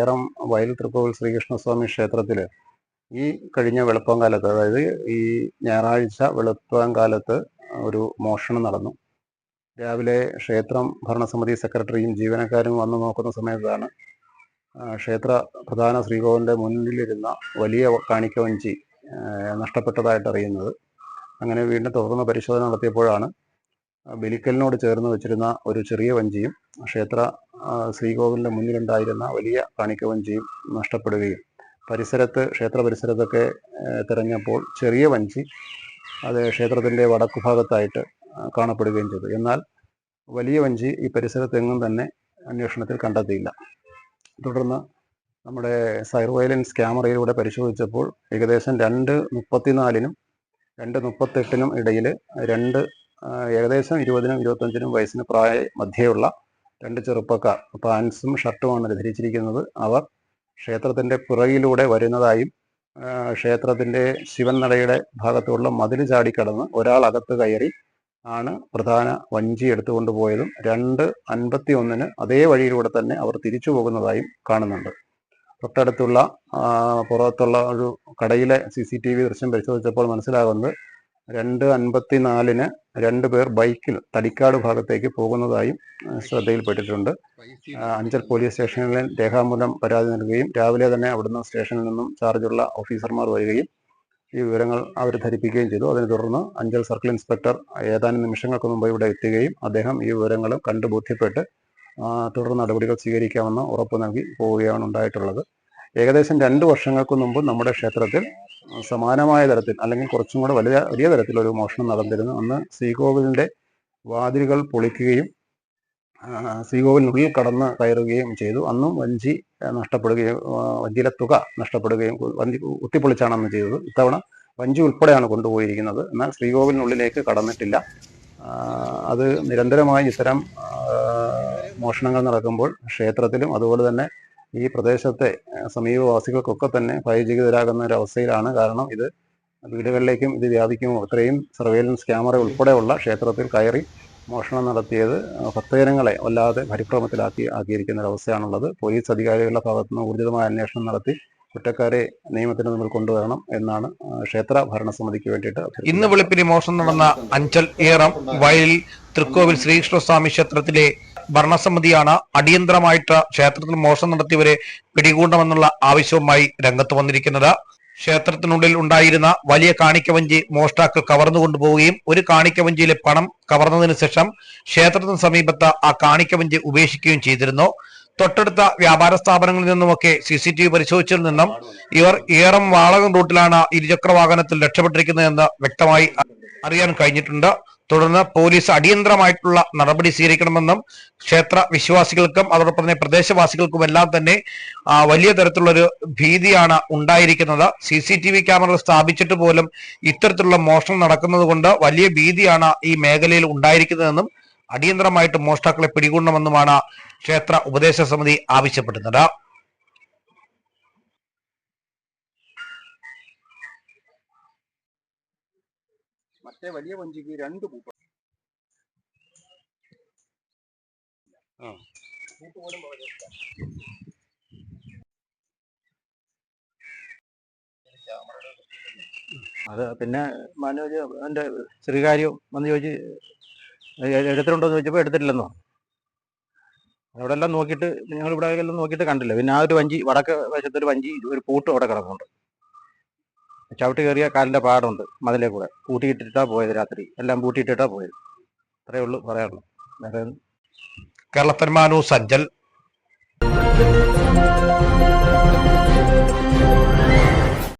ഏറം വയൽ തൃക്കോവിൽ ശ്രീകൃഷ്ണസ്വാമി ക്ഷേത്രത്തിൽ ഈ കഴിഞ്ഞ വെളുപ്പംകാലത്ത് അതായത് ഈ ഞായറാഴ്ച വെളുപ്പംകാലത്ത് ഒരു മോഷണം നടന്നു. രാവിലെ ക്ഷേത്രം ഭരണസമിതി സെക്രട്ടറിയും ജീവനക്കാരും വന്നു നോക്കുന്ന സമയത്താണ് ക്ഷേത്ര പ്രധാന ശ്രീകോവിലിന്റെ മുന്നിലിരുന്ന വലിയ കാണിക്ക വഞ്ചി നഷ്ടപ്പെട്ടതായിട്ട് അറിയുന്നത്. അങ്ങനെ വീണ്ടും തുടർന്ന് പരിശോധന നടത്തിയപ്പോഴാണ് ബലിക്കലിനോട് ചേർന്ന് വെച്ചിരുന്ന ഒരു ചെറിയ വഞ്ചിയും ക്ഷേത്ര ആ, ശ്രീകോവിലിന്റെ മുന്നിലുണ്ടായിരുന്ന വലിയ കാണിക്കവഞ്ചിയും നഷ്ടപ്പെടുകയും പരിസരത്ത് ക്ഷേത്ര പരിസരത്തൊക്കെ തിരഞ്ഞപ്പോൾ ചെറിയ വഞ്ചി അത് ക്ഷേത്രത്തിന്റെ വടക്കു ഭാഗത്തായിട്ട് കാണപ്പെടുകയും ചെയ്തു. എന്നാൽ വലിയ വഞ്ചി ഈ പരിസരത്തെങ്ങും തന്നെ അന്വേഷണത്തിൽ കണ്ടെത്തിയില്ല. തുടർന്ന് നമ്മുടെ സർവൈലൻസ് ക്യാമറയിലൂടെ പരിശോധിച്ചപ്പോൾ ഏകദേശം രണ്ട് മുപ്പത്തിനാലിനും രണ്ട് മുപ്പത്തെട്ടിനും ഇടയിൽ രണ്ട് ഏകദേശം ഇരുപതിനും ഇരുപത്തഞ്ചിനും വയസ്സിന് പ്രായ മധ്യയുള്ള രണ്ട് ചെറുപ്പക്കാർ പാൻസും ഷർട്ടുമാണ് ധരിച്ചിരിക്കുന്നത്. അവർ ക്ഷേത്രത്തിന്റെ പിറകിലൂടെ വരുന്നതായും ക്ഷേത്രത്തിന്റെ ശിവൻ നടയുടെ ഭാഗത്തുള്ള മതിൽ ചാടിക്കടന്ന് ഒരാൾ അകത്ത് കയറി ആണ് പ്രധാന വഞ്ചി എടുത്തുകൊണ്ട് പോയതും രണ്ട് അൻപത്തി ഒന്നിന് അതേ വഴിയിലൂടെ തന്നെ അവർ തിരിച്ചു പോകുന്നതായും കാണുന്നുണ്ട്. തൊട്ടടുത്തുള്ള പുറത്തുള്ള ഒരു കടയിലെ സി സി ടി വി ദൃശ്യം പരിശോധിച്ചപ്പോൾ മനസ്സിലാകുന്നത് രണ്ട് അൻപത്തിനാലിന് രണ്ടു പേർ ബൈക്കിൽ തടിക്കാട് ഭാഗത്തേക്ക് പോകുന്നതായും ശ്രദ്ധയിൽപ്പെട്ടിട്ടുണ്ട്. അഞ്ചൽ പോലീസ് സ്റ്റേഷനിൽ രേഖാമൂലം പരാതി നൽകുകയും രാവിലെ തന്നെ അവിടുന്ന് സ്റ്റേഷനിൽ നിന്നും ചാർജുള്ള ഓഫീസർമാർ വരികയും ഈ വിവരങ്ങൾ അവർ ധരിപ്പിക്കുകയും ചെയ്തു. അതിനെ തുടർന്ന് അഞ്ചൽ സർക്കിൾ ഇൻസ്പെക്ടർ ഏതാനും നിമിഷങ്ങൾക്ക് മുമ്പ് ഇവിടെ എത്തുകയും അദ്ദേഹം ഈ വിവരങ്ങൾ കണ്ടു ബോധ്യപ്പെട്ട് തുടർ നടപടികൾ സ്വീകരിക്കാമെന്ന് ഉറപ്പ് നൽകി പോവുകയാണ് ഉണ്ടായിട്ടുള്ളത്. ഏകദേശം രണ്ട് വർഷങ്ങൾക്ക് മുമ്പ് നമ്മുടെ ക്ഷേത്രത്തിൽ സമാനമായ തരത്തിൽ അല്ലെങ്കിൽ കുറച്ചും കൂടെ വലിയ വലിയ തരത്തിലൊരു മോഷണം നടന്നിരുന്നു. അന്ന് ശ്രീകോവിലിന്റെ വാതിലുകൾ പൊളിക്കുകയും ശ്രീകോവിലിനുള്ളിൽ കടന്ന് കയറുകയും ചെയ്തു. അന്നും വഞ്ചി നഷ്ടപ്പെടുകയും വഞ്ചിയിലെ തുക നഷ്ടപ്പെടുകയും വഞ്ചി കുത്തിപ്പൊളിച്ചാണ് അന്ന് ചെയ്തത്. ഇത്തവണ വഞ്ചി ഉൾപ്പെടെയാണ് കൊണ്ടുപോയിരിക്കുന്നത്. എന്നാൽ ശ്രീകോവിലിനുള്ളിലേക്ക് കടന്നിട്ടില്ല. അത് നിരന്തരമായി ഇത്തരം മോഷണങ്ങൾ നടക്കുമ്പോൾ ക്ഷേത്രത്തിലും അതുപോലെ തന്നെ ഈ പ്രദേശത്തെ സമീപവാസികൾക്കൊക്കെ തന്നെ ഭയചകിതരാകുന്ന ഒരു അവസ്ഥയിലാണ്. കാരണം ഇത് വീടുകളിലേക്കും ഇത് വ്യാപിക്കുമോ അത്രയും സർവേലൻസ് ക്യാമറ ഉൾപ്പെടെയുള്ള ക്ഷേത്രത്തിൽ കയറി മോഷണം നടത്തിയത് ഭക്തജനങ്ങളെ വല്ലാതെ പരിഭ്രമത്തിലാക്കി ആക്കിയിരിക്കുന്ന ഒരു പോലീസ് അധികാരികളുടെ ഭാഗത്തു നിന്ന് ഊർജിതമായ അന്വേഷണം നടത്തി കുറ്റക്കാരെ നിയമത്തിന് മുമ്പിൽ കൊണ്ടുവരണം എന്നാണ് ക്ഷേത്ര ഭരണസമിതിക്ക് വേണ്ടിയിട്ട്. ഇന്ന് വെളുപ്പിന് മോഷണം നടന്ന അഞ്ചൽ ഏറം വയലിൽ തൃക്കോവിൽ ശ്രീകൃഷ്ണസ്വാമി ക്ഷേത്രത്തിലെ ഭരണസമിതിയാണ് അടിയന്തരമായിട്ട് ക്ഷേത്രത്തിൽ മോഷണം നടത്തിയവരെ പിടികൂടണമെന്നുള്ള ആവശ്യവുമായി രംഗത്ത് വന്നിരിക്കുന്നത്. ക്ഷേത്രത്തിനുള്ളിൽ ഉണ്ടായിരുന്ന വലിയ കാണിക്കവഞ്ചി മോഷ്ടാക്കൾ കവർന്നു കൊണ്ടുപോവുകയും ഒരു കാണിക്കവഞ്ചിയിലെ പണം കവർന്നതിന് ശേഷം ക്ഷേത്രത്തിന് സമീപത്ത് ആ കാണിക്കവഞ്ചി ഉപേക്ഷിക്കുകയും ചെയ്തിരുന്നു. തൊട്ടടുത്ത വ്യാപാര സ്ഥാപനങ്ങളിൽ നിന്നുമൊക്കെ സി സി ടി വി പരിശോധിച്ചതിൽ നിന്നും ഇവർ ഏറം വാളകം റൂട്ടിലാണ് ഇരുചക്ര വാഹനത്തിൽ രക്ഷപ്പെട്ടിരിക്കുന്നതെന്ന് വ്യക്തമായി അറിയാൻ കഴിഞ്ഞിട്ടുണ്ട്. തുടർന്ന് പോലീസ് അടിയന്തരമായിട്ടുള്ള നടപടി സ്വീകരിക്കണമെന്നും ക്ഷേത്ര വിശ്വാസികൾക്കും അതോടൊപ്പം തന്നെ പ്രദേശവാസികൾക്കും എല്ലാം തന്നെ വലിയ തരത്തിലുള്ളൊരു ഭീതിയാണ് ഉണ്ടായിരിക്കുന്നത്. സി സി ടി വി ക്യാമറകൾ സ്ഥാപിച്ചിട്ട് പോലും ഇത്തരത്തിലുള്ള മോഷണം നടക്കുന്നത് കൊണ്ട് വലിയ ഭീതിയാണ് ഈ മേഖലയിൽ ഉണ്ടായിരിക്കുന്നതെന്നും അടിയന്തരമായിട്ട് മോഷ്ടാക്കളെ പിടികൂടണമെന്നുമാണ് ക്ഷേത്ര ഉപദേശ സമിതി ആവശ്യപ്പെടുന്നത്. മറ്റേ വലിയ വഞ്ചിക്ക് രണ്ട് കൂട്ടം. പോലും പോകരുത്. അത് പിന്നെ മനോജ് എന്റെ ശ്രീകാര്യം വന്ന് ചോദിച്ച് "എ- എടുത്തിട്ടുണ്ടോ എന്ന് ചോദിച്ചപ്പോൾ എടുത്തിട്ടില്ലെന്നോ അവിടെ എല്ലാം നോക്കിയിട്ട് ഞങ്ങൾ ഇവിടെ എല്ലാം നോക്കിയിട്ട് കണ്ടില്ല. പിന്നെ ആ ഒരു വഞ്ചി വടക്ക് വശത്തൊരു ഒരു വഞ്ചി ഒരു പൂട്ട് അവിടെ കിടക്കുന്നുണ്ട് ചവിട്ടി കയറിയ കാലിന്റെ പാടുണ്ട് മതിലേ കൂടെ. കൂട്ടിയിട്ടിട്ടാ പോയത് രാത്രി. എല്ലാം കൂട്ടിയിട്ടിട്ടാ പോയത്. അത്രയേ ഉള്ളൂ പറയാനുള്ളൂ. വേറെ സജ്ജൽ ന്യൂസ് അഞ്ചൽ